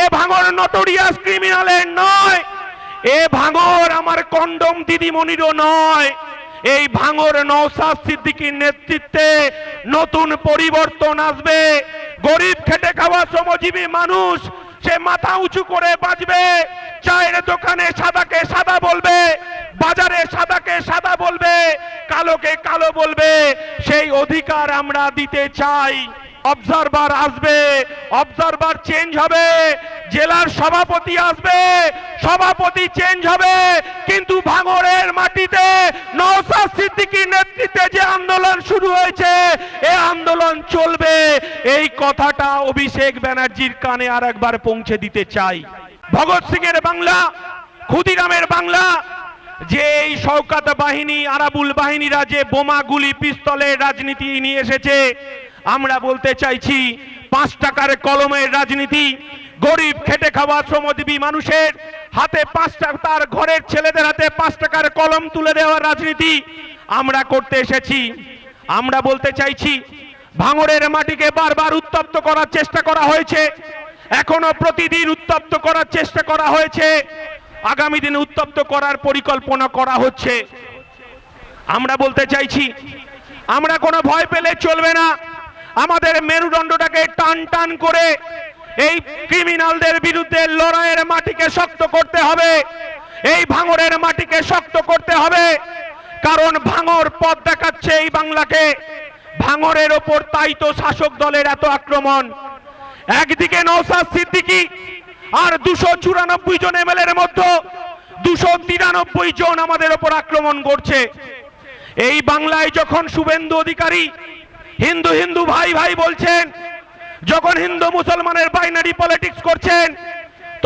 এ ভাঙর notorious ক্রিমিনালের নয়। এ ভাঙর আমার condom দিদিমণিরও নয়। এই ভাঙর নৌসাদ সিদ্দিকীর নেতৃত্বে নতুন পরিবর্তন আসবে। গরিব খেটে খাওয়া শ্রমজীবী মানুষ, সে মাথা উঁচু করে বাঁচবে। চায়ের দোকানে সাদাকে সাদা বলবে, বাজারে সাদাকে সাদা বলবে, কালোকে কালো বলবে। সেই অধিকার আমরা দিতে চাই। অবজারভার আসবে, অবজারভার চেঞ্জ হবে, জেলার সভাপতি আসবে, সভাপতি চেঞ্জ হবে, কিন্তু ভাঙড়ের মাটিতে নওসাদ সিদ্দিকীর নেতৃত্বে যে আন্দোলন শুরু হয়েছে এই আন্দোলন চলবে। এই কথাটা অভিষেক ব্যানার্জির কানে আর একবার পৌঁছে দিতে চাই। ভগৎ সিং এর বাংলা, ক্ষুদিরামের বাংলা, যে এই শওকাত বাহিনী, আরাবুল বাহিনীরা যে বোমা গুলি পিস্তলের রাজনীতি নিয়ে এসেছে আমরা বলতে চাইছি, পাঁচ টাকার কলমের রাজনীতি, গরিব খেটে খাওয়া শ্রমজীবী মানুষের হাতে পাঁচ টাকা, তার ঘরের ছেলেদের হাতে পাঁচ টাকার কলম তুলে দেওয়ার রাজনীতি আমরা করতে এসেছি। আমরা বলতে চাইছি, ভাঙড়ের মাটিকে বারবার উত্তপ্ত করার চেষ্টা করা হয়েছে, এখনও প্রতিদিন উত্তপ্ত করার চেষ্টা করা হয়েছে, আগামী দিনে উত্তপ্ত করার পরিকল্পনা করা হচ্ছে। আমরা বলতে চাইছি, আমরা কোনো ভয় পেলে চলবে না। আমাদের মেরুদণ্ডটাকে টান টান করে এই ক্রিমিনালদের বিরুদ্ধে লড়াইয়ের মাটিকে শক্ত করতে হবে। এই ভাঙরের মাটিকে শক্ত করতে হবে। কারণ ভাঙর পথ দেখাচ্ছে এই বাংলাকে। ভাঙরের ওপর তাই তো শাসক দলের এত আক্রমণ। একদিকে নৌসাদ সিদ্দিকি আর দুশো চুরানব্বই জন এমএলএর মধ্যে দুশো তিরানব্বই জন আমাদের ওপর আক্রমণ করছে। এই বাংলায় যখন শুভেন্দু অধিকারী হিন্দু হিন্দু ভাই ভাই বলছেন, যখন হিন্দু মুসলমানের বাইনারি পলিটিক্স করছেন,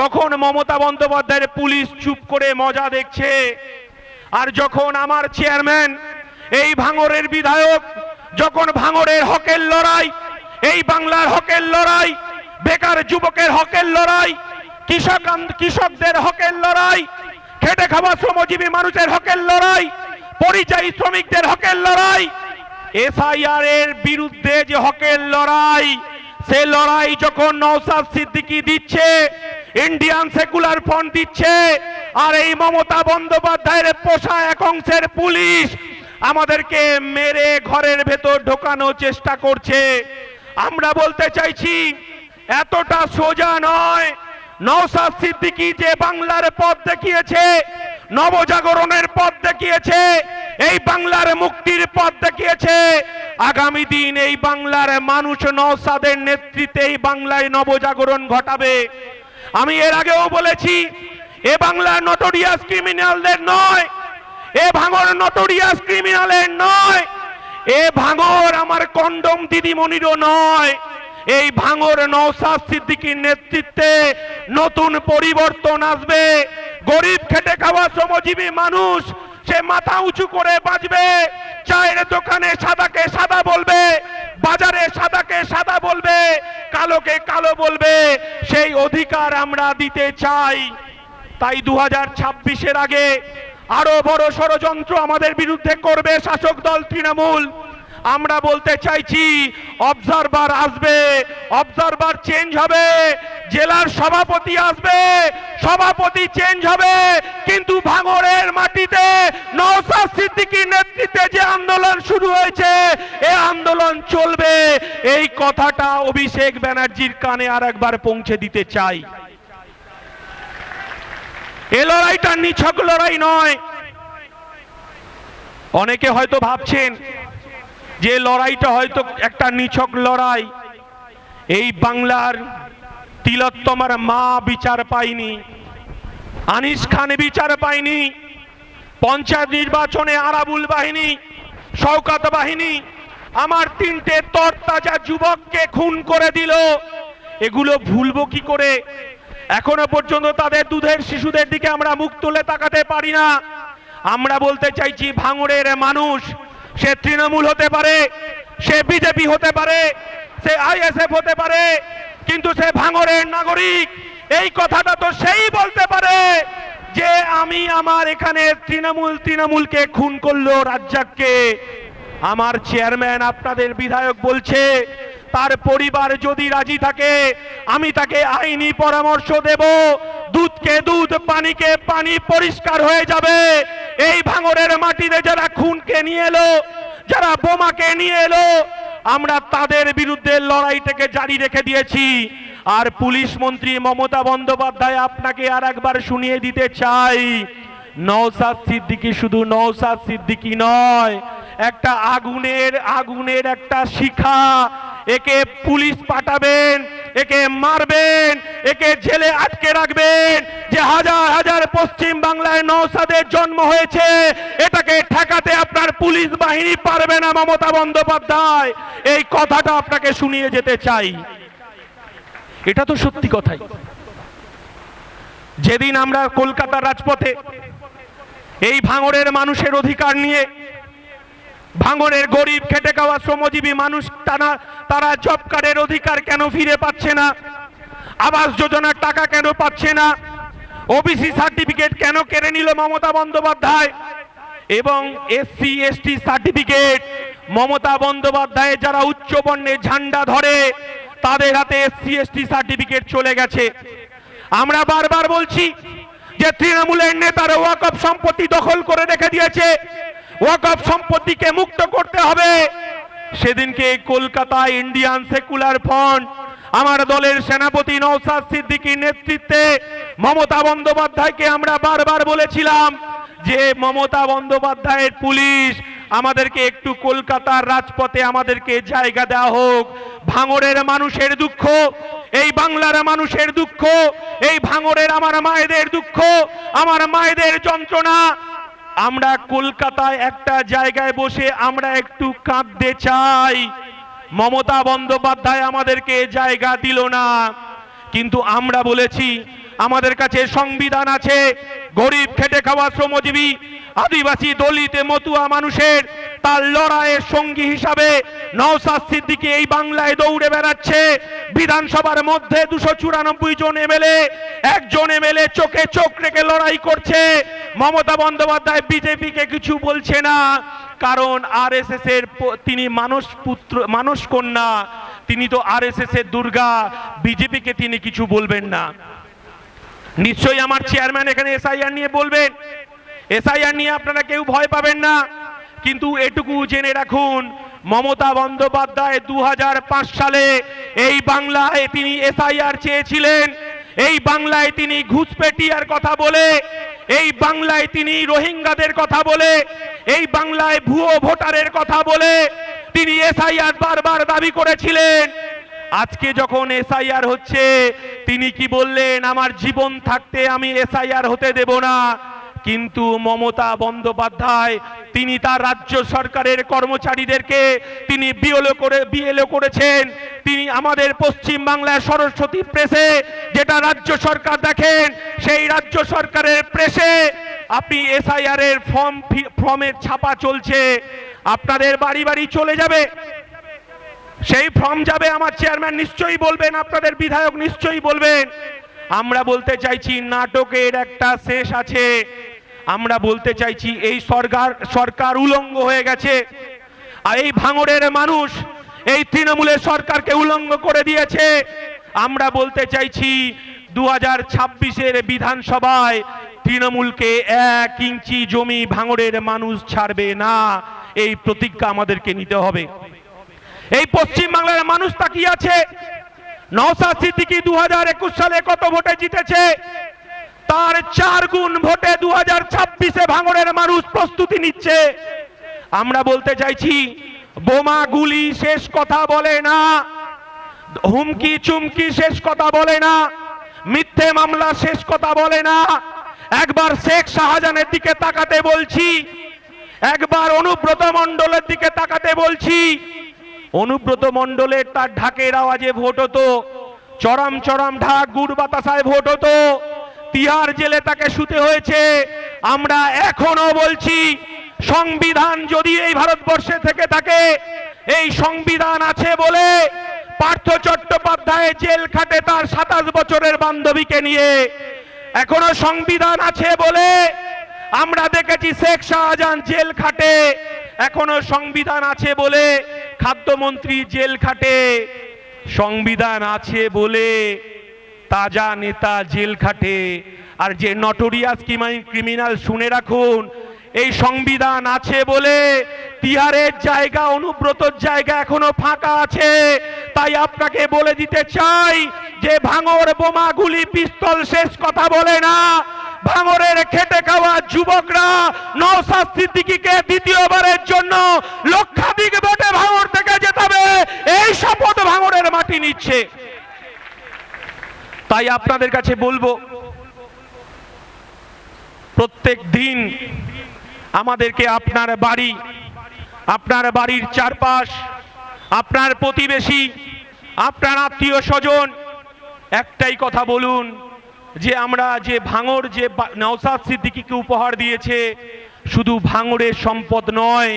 তখন মমতা বন্দ্যোপাধ্যায়ের পুলিশ চুপ করে মজা দেখছে। আর যখন আমার চেয়ারম্যান, এই ভাঙরের বিধায়ক, যখন ভাঙরের হকের লড়াই, এই বাংলার হকের লড়াই, বেকার যুবকের হকের লড়াই, কৃষক কৃষকদের হকের লড়াই, খেটে খাওয়া শ্রমজীবী মানুষের হকের লড়াই, পরিযায়ী শ্রমিকদের হকের লড়াই এসআইআর এর বিরুদ্ধে যে হকের লড়াই, সে লড়াই যখন নওসাদ সিদ্দিকী দিচ্ছে, ইন্ডিয়ান সেকুলার ফ্রন্ট দিচ্ছে, আর এই মমতা বন্দ্যোপাধ্যায়ের পোষা এক অংশের পুলিশ আমাদেরকে মেরে ঘরের ভেতর ঢোকানোর চেষ্টা করছে। আমরা বলতে চাইছি, এতটা সোজা নয়। নওসাদ সিদ্দিকী যে বাংলার পথ দেখিয়েছে, নবজাগরণের পথ দেখিয়েছে এই বাংলার মুক্তির পথ দেখিয়েছে। আগামী দিন এই বাংলার মানুষ নওসাদের নেতৃত্বে এই বাংলায় নবজাগরণ ঘটাবে। আমি এর আগেও বলেছি, এ বাংলার নটোরিয়াস ক্রিমিনালদের নয়, এ ভাঙর নটোরিয়াস ক্রিমিনালের নয়, এ ভাঙর আমার কন্ডম দিদিমণিরও নয়, এই ভাঙর নৌসাদ সিদ্দিকীর নেতৃত্বে নতুন পরিবর্তন আসবে। গরিব খেটে খাওয়া শ্রমজীবী মানুষ সে মাথা উঁচু করে বাঁচবে চায়ের দোকানে সাদাকে সাদা বলবে, বাজারে সাদাকে সাদা বলবে, কালোকে কালো বলবে, সেই অধিকার আমরা দিতে চাই। তাই দু হাজার ছাব্বিশের আগে আরও বড় ষড়যন্ত্র আমাদের বিরুদ্ধে করবে শাসক দল তৃণমূল। আমরা বলতে চাইছি অবজারভার আসবে অবজারভার চেঞ্জ হবে জেলার সভাপতি আসবে, সভাপতি চেঞ্জ হবে, কিন্তু ভাঙড়ের মাটিতে নওসাদ সিদ্দিকীর নেতৃত্বে যে আন্দোলন শুরু হয়েছে, এ আন্দোলন চলবে। এই কথাটা অভিষেক ব্যানার্জির কানে আর একবার পৌঁছে দিতে চাই। এ লড়াইটা নিছক লড়াই নয়। অনেকে হয়তো ভাবছেন যে লড়াইটা হয়তো একটা নিছক লড়াই। এই বাংলার তিলোত্তমার মা বিচার পায়নি আনিস খান বিচার পায়নি পঞ্চায়েত নির্বাচনে আরাবুল বাহিনী, শওকাত বাহিনী, আমার তিনটে তরতাজা যুবককে খুন করে দিল। এগুলো ভুলবো কি করে? এখনও পর্যন্ত তাদের দুধের শিশুদের দিকে আমরা মুখ তুলে তাকাতে পারি না। আমরা বলতে চাইছি, ভাঙড়ের মানুষ, সে তৃণমূল হতে পারে, সে বিজেপি হতে পারে, সে আইএসএফ হতে পারে কিন্তু সে ভাঙরের নাগরিক। এই কথাটা তো সেই বলতে পারে যে আমি আমার এখানে তৃণমূল তৃণমূলকে খুন করল রাজ্জাককে। আমার চেয়ারম্যান আপনাদের বিধায়ক বলছে, তার পরিবার যদি রাজি থাকে, আমি তাকে আইনি পরামর্শ দেব। দুধকে দুধ, পানিকে পানি পরিষ্কার হয়ে যাবে। এই ভাঙরের মাটিতে যারা খুনকে নিয়ে এলো, যারা বোমাকে নিয়ে এলো আমরা তাদের বিরুদ্ধে লড়াইটাকে জারি রেখে দিয়েছি। আর পুলিশ মন্ত্রী মমতা বন্দ্যোপাধ্যায় আপনাকে আর একবার শুনিয়ে দিতে চাই। নওসাদ সিদ্দিকী শুধু নওসাদ সিদ্দিকী নয়, একটা আগুনের আগুনের একটা শিখা। একে পুলিশ পাঠাবেন, একে মারবেন, একে জেলে আটকে রাখবেন যে হাজার হাজার পশ্চিম বাংলায় নওসাদের জন্ম হয়েছে, এটাকে ঠেকাতে আপনার পুলিশ বাহিনী পারবে না মমতা বন্দ্যোপাধ্যায়। এই কথাটা আপনাকে শুনিয়ে যেতে চাই। এটা তো সত্যি কথাই। যেদিন আমরা কলকাতার রাজপথে এই ভাঙড়ের মানুষের অধিকার নিয়ে, ভাঙড়ের গরিব খেটে খাওয়া শ্রমজীবী মানুষ তারা তারা জব কার্ডের অধিকার কেন ফিরে পাচ্ছে না? আবাস যোজনার টাকা কেন পাচ্ছে না? ওবিসি সার্টিফিকেট কেন কেড়ে নিল মমতা বন্দ্যোপাধ্যায়? এবং SC ST certificate Mamata Bandyopadhyay যারা উচ্চ বর্ণে ঝান্ডা ধরে, তাদের হাতে এসসি এসটি সার্টিফিকেট চলে গেছে। আমরা বারবার বলছি যে তৃণমূলের নেতারা ওয়াকফ সম্পত্তি দখল করে রেখে দিয়েছে। ওয়াকফ সম্পত্তিকে মুক্ত করতে হবে। সেদিনকে কলকাতা ইন্ডিয়ান সেকুলার ফ্রন্ট আমার দলের সেনাপতি নৌসাদ সিদ্দিকীর নেতৃত্বে মমতা বন্দ্যোপাধ্যায়কে আমরা বারবার বলেছিলাম যে মমতা বন্দ্যোপাধ্যায়ের পুলিশ আমাদেরকে একটু কলকাতার রাজপথে আমাদেরকে জায়গা দেওয়া হোক। ভাঙড়ের মানুষের দুঃখ, এই বাংলার মানুষের দুঃখ, এই ভাঙড়ের আমার মায়েদের দুঃখ, আমার মায়েদের যন্ত্রণা। আমরা কলকাতায় একটা জায়গায় বসে আমরা একটু কাঁদতে চাই। মমতা বন্দ্যোপাধ্যায় আমাদেরকে জায়গা দিল না। কিন্তু আমরা বলেছি, আমাদের কাছে সংবিধান আছে, গরিব খেটে খাওয়া শ্রমজীবী আদিবাসী দলিত মতুয়া মানুষের তার লড়াইয়ের সঙ্গী হিসাবে নওসাদ সিদ্দিকী এই বাংলায় দৌড়ে বেড়াচ্ছে। বিধানসভার মধ্যে দুশো চুরানব্বই জন এমএলএ, একজন এমএলএ চোখে চোখ রেখে লড়াই করছে। মমতা বন্দ্যোপাধ্যায় বিজেপিকে কিছু বলছে না, কারণ আরএসএস এর তিনি মানস পুত্র, মানস কন্যা, তিনি তো আরএসএস এর দুর্গা, বিজেপিকে তিনি কিছু বলবেন না। নিশ্চয়ই আমার চেয়ারম্যান এখানে এসআইআর নিয়ে বলবেন। এসআইআর নিয়ে আপনারা কেউ ভয় পাবেন না। কিন্তু এটুকু জেনে রাখুন, মমতা বন্দ্যোপাধ্যায় দু হাজার পাঁচ সালে এই বাংলায় তিনি এসআইআর চেয়েছিলেন। এই বাংলায় তিনি ঘুষপেটিয়ার কথা বলে, এই বাংলায় তিনি রোহিঙ্গাদের কথা বলে, এই বাংলায় ভুয়ো ভোটারের কথা বলে তিনি এসআইআর বারবার দাবি করেছিলেন। আজকে যখন এসআইআর হচ্ছে, তিনি কি বললেন, আমার জীবন থাকতে আমি এসআইআর হতে দেব না? কিন্তু মমতা বন্দ্যোপাধ্যায়, তিনি তার রাজ্য সরকারের কর্মচারীদেরকে তিনি বিএলও করে, বিএলও করেছেন। তিনি আমাদের পশ্চিম বাংলায় সরস্বতী প্রেসে যেটা রাজ্য সরকার দেখেন, সেই রাজ্য সরকারের প্রেসে আপনি এসআইআর এর ফর্ম ফর্মের ছাপা চলছে। আপনাদের বাড়ি বাড়ি চলে যাবে। সেই ফর্ম যাবে আমার চেয়ারম্যান নিশ্চয়ই বলবেন, আপনাদের বিধায়ক নিশ্চয়ই বলবেন। আমরা বলতে চাইছি, নাটকের একটা শেষ আছে। আমরা বলতে চাইছি, এই সরকার সরকার উলঙ্গ হয়ে গেছে। আর এই ভাঙড়ের মানুষ, এই তৃণমূলের সরকারকে উলঙ্গ করে দিয়েছে। আমরা বলতে চাইছি দু হাজার ছাব্বিশের বিধানসভায় তৃণমূলকে এক ইঞ্চি জমি ভাঙড়ের মানুষ ছাড়বে না। এই প্রতিজ্ঞা আমাদেরকে নিতে হবে। এই পশ্চিম বাংলার মানুষ তাকিয়ে আছে? নওসাদ সিদ্দিকী দু সালে কত ভোটে জিতেছে? তার চার গুণ ভোটে দু হাজার ছাব্বিশে ভাঙড়ের মানুষ প্রস্তুতি নিচ্ছে। আমরা বলতে চাইছি, বোমা গুলি শেষ কথা বলে না, হুমকি চুমকি শেষ কথা বলে না, মিথ্যে মামলা শেষ কথা বলে না। একবার শেখ শাহজাহানের দিকে তাকাতে বলছি, একবার অনুব্রত মণ্ডলের দিকে তাকাতে বলছি। অনুব্রত মণ্ডলের তার ঢাকের আওয়াজে ভোট হতো, চরম চরম ঢাক গুড় বাতাসায় ভোট হতো। তিহার জেলে তাকে শুতে হয়েছে। আমরা এখনও বলছি, সংবিধান যদি এই ভারতবর্ষে থেকে থাকে, এই সংবিধান আছে বলে পার্থ চট্টোপাধ্যায় জেল খাটে তার সাতাশ বছরের বান্ধবীকে নিয়ে। এখনও সংবিধান আছে বলে আমরা দেখেছি শেখ শাহজাহান জেল খাটে। এখনও সংবিধান আছে বলে খাদ্যমন্ত্রী জেল খাটে। সংবিধান আছে বলে তাজা নেতা জেল খাটে। আর যে নটোরিয়াস ক্রিমিনাল শুনে রাখুন, এই সংবিধান আছে বলে তিহারের জায়গা, অনুব্রতর জায়গা এখনও ফাঁকা আছে। তাই আপনাকে বলে দিতে চাই যে ভাঙর বোমা গুলি পিস্তল শেষ কথা বলে না। ভাঙরের খেটে খাওয়া যুবকরা নওসাদ সিদ্দিকীকে দ্বিতীয়বারের জন্য লক্ষাধিক ভোটে ভাঙর থেকে যেতে হবে। এই শপথ ভাঙরের মাটি নিচ্ছে। তাই আপনাদের কাছে বলব, প্রত্যেক দিন আমাদেরকে আপনার বাড়ি, আপনার বাড়ির চারপাশ, আপনার প্রতিবেশী, আপনার আত্মীয় স্বজন, একটাই কথা বলুন, যে আমরা যে ভাঙর যে নওসাদ সিদ্দিকীকে উপহার দিয়েছে, শুধু ভাঙড়ের সম্পদ নয়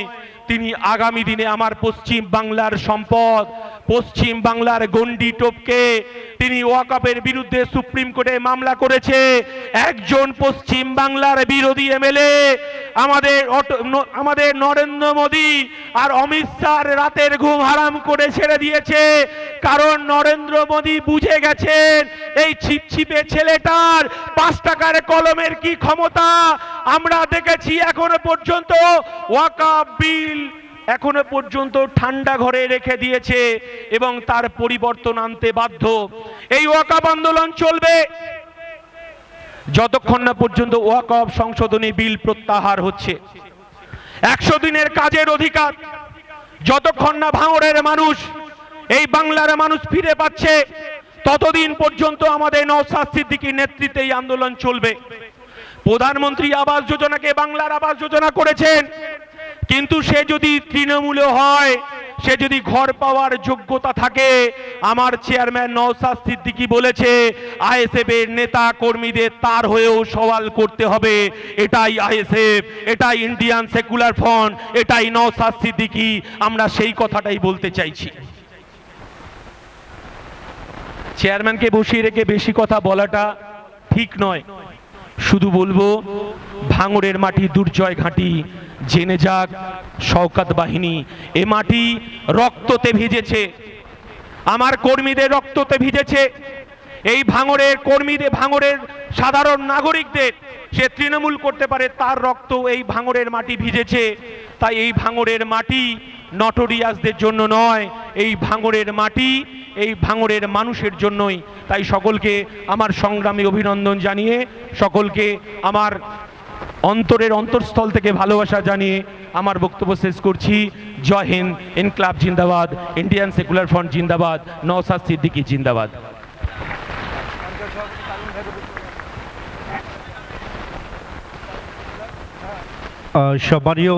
তিনি আগামী দিনে আমার পশ্চিম বাংলার সম্পদ, পশ্চিম বাংলার গন্ডি টোপকে তিনি ওয়াকাপের বিরুদ্ধে সুপ্রিম কোর্টে মামলা করেছে। একজন পশ্চিম বাংলার বিরোধী এমএলএ আমাদের আমাদের নরেন্দ্র মোদী আর অমিত শাহ রাতের ঘুম হারাম করে ছেড়ে দিয়েছে। কারণ নরেন্দ্র মোদী বুঝে গেছেন, এই ছিপছিপে ছেলেটার পাঁচ টাকার কলমের কি ক্ষমতা? আমরা দেখেছি এখনও পর্যন্ত ওয়াকাপ বিল এখনও পর্যন্ত ঠান্ডা ঘরে রেখে দিয়েছে এবং তার পরিবর্তন আনতে বাধ্য। এই ওয়াকাপ আন্দোলন চলবে। যতক্ষণ না পর্যন্ত ওয়াকফ সংশোধনী বিল প্রত্যাহার হচ্ছে। একশো দিনের কাজের অধিকার, যতক্ষণ না ভাঙড়ের মানুষ, এই বাংলার মানুষ ফিরে পাচ্ছে, ততদিন পর্যন্ত আমাদের নওসাদ সিদ্দিকীর নেতৃত্বে এই আন্দোলন চলবে। প্রধানমন্ত্রী আবাস যোজনাকে বাংলার আবাস যোজনা করেছেন, কিন্তু সে যদি তৃণমূলে হয় সে যদি ঘর পাওয়ার যোগ্যতা থাকে, আমার চেয়ারম্যান নওসাদ সিদ্দিকী বলেছে আইএসএফ এর নেতা কর্মীদের তার হয়েও সওয়াল করতে হবে। এটাই আইএসএফ, এটাই ইন্ডিয়ান সেকুলার ফ্রন্ট, এটাই নওসাদ সিদ্দিকী। আমরা সেই কথাটাই বলতে চাইছি। চেয়ারম্যানকে বসিয়ে রেখে বেশি কথা বলাটা ঠিক নয়। শুধু বলব, ভাঙড়ের মাটি দুর্জয় ঘাঁটি জেনে যাক শওকাত বাহিনী, এ মাটি রক্ততে ভিজেছে। আমার কর্মীদের রক্ততে ভিজেছে। এই ভাঙড়ের কর্মীদের ভাঙড়ের সাধারণ নাগরিকদের, সে তৃণমূল করতে পারে, তার রক্ত এই ভাঙড়ের মাটি ভিজেছে। তাই এই ভাঙড়ের মাটি নটোরিয়াসদের জন্য নয়, এই ভাঙড়ের মাটি এই ভাঙড়ের মানুষের জন্যই। তাই সকলকে আমার সংগ্রামী অভিনন্দন জানিয়ে, সকলকে আমার অন্তরের অন্তরস্থল থেকে ভালোবাসা জানিয়ে আমার বক্তব্য শেষ করছি। জয় হিন্দ, ইনক্লাব জিন্দাবাদ, ইন্ডিয়ান সেকুলার ফ্রন্ট জিন্দাবাদ নওসাদ সিদ্দিকী জিন্দাবাদ। সবারও